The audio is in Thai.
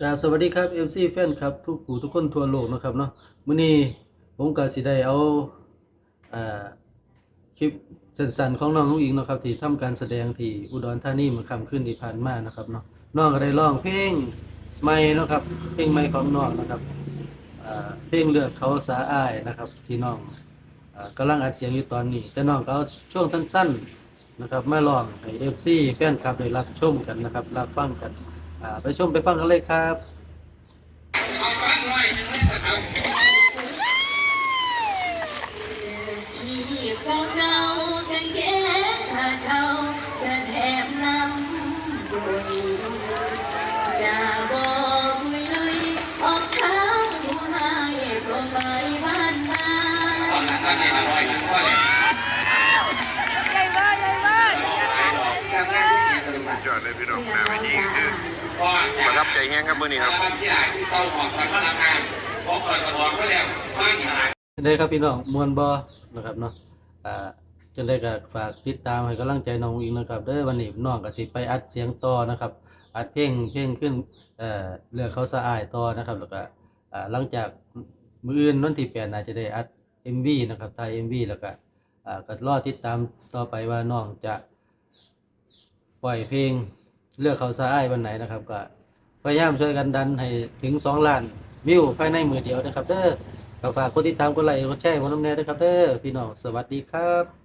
กาสวัสดีครับ MC แฟนครับทุกผู้ทุกคนทั่วโลกนะครับเนาะมื้อนี้ผมก็สิได้เอาอ่าคลิปสั้นๆของน้องนุ้งอิงเนาะครับที่ทำการแสดงที่อุดรธานีเมื่อค่ำคืนที่ผ่านมานะครับเนาะน้องก็ได้ร้องเพลงใหม่เนาะครับเพลงใหม่ของน้องนะครับอ่าเพลงเลือดเขาสาอ้ายนะครับที่น้องอ่ากำลังอัดเสียงอยู่ตอนนี้ แต่น้องก็เอาช่วงสั้นๆนะครับมาร้องให้ FC แฟนคลับได้รับชมกันนะครับรับฟังกันอ่า ไปชมไปฟังกันเลยครับที่เก่าเก่าๆกันแก่ขาดเขาแสดงนำบุญอย่าบอกคุยลุยออกทางผู้ให้ตรงไปบ้านนายอดเลยพี่น้องแม่ไม่ดีคือ ประทับใจแห้งครับเมื้อนี้ครับได้ครับพี่น้องมวนบอนะครับเนาะอ่าจนได้ก็ฝากติดตามให้กำลังใจน้องอิงนะครับเด้อวันนี้น้องก็สิไปอัดเสียงต่อนะครับ อัดเพลงเพลงขึ้นเอ่อเรือเขาสะอายต่อนะครับแล้วก็อ่าหลังจากมืออื่นวันที่8น่าจะได้อัด MV นะครับถ่าย MV แล้วก็อ่าก็รอติดตามต่อไปว่าน้องจะปล่อยเพลง เลือกเขาสะอายวันไหนนะครับก็พยายามช่วยกันดันให้ถึง2ล้านวิวภายในมือเดียวนะครับเด้อก็ฝากกดติดตามกดไลค์กดแชร์ผมน้ำแน่ด้วยครับเด้อพี่น้องสวัสดีครับ